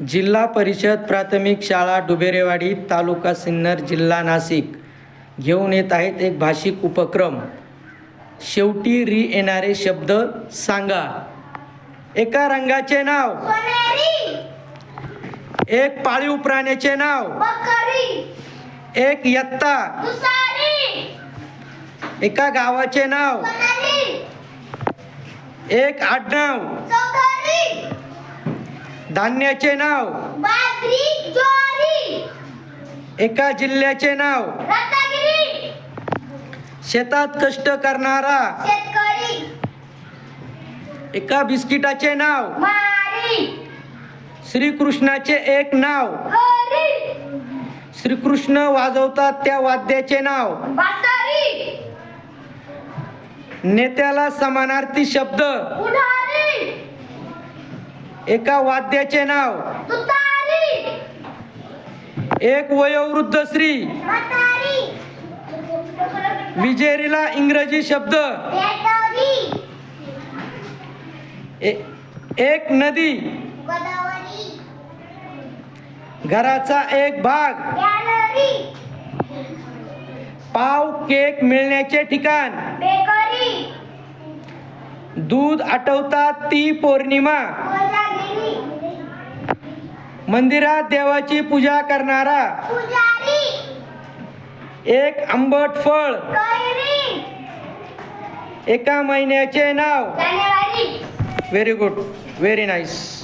जिल्हा परिषद प्राथमिक शाळा डुबेरेवाडी तालुका सिन्नर जिल्हा नाशिक. घेऊन येत आहेत एक भाषिक उपक्रम. शेवटी री येणारे शब्द सांगा. एका रंगाचे नाव. एक पाळीव प्राण्याचे नाव. एक यत्ता. एका गावाचे नाव. एक आडनाव. धान्याचे नाव. बाजरी ज्वारी. एका जिल्ह्याचे नाव. रत्नागिरी. शेतात कष्ट करणारा. शेतकरी. एका बिस्किटाचे नाव. मारी. श्रीकृष्णाचे एक नाव. हरी श्रीकृष्ण वाजवतात त्या वाद्याचे नाव. बासरी. नेत्याला समानार्थी शब्द. उधारी. एका वाद्याचे नाव. एक वयोवृद्ध स्त्री. विजेरीला इंग्रजी शब्द. ए- एक नदी. गोदावरी. घराचा एक भाग. पाव केक मिळण्याचे ठिकाण. बेकरी. दूध आठवतात ती पौर्णिमा. मंदिरात देवाची पूजा करणारा. पुजारी. एक आंबट फळ. एका महिन्याचे नाव. Very good very nice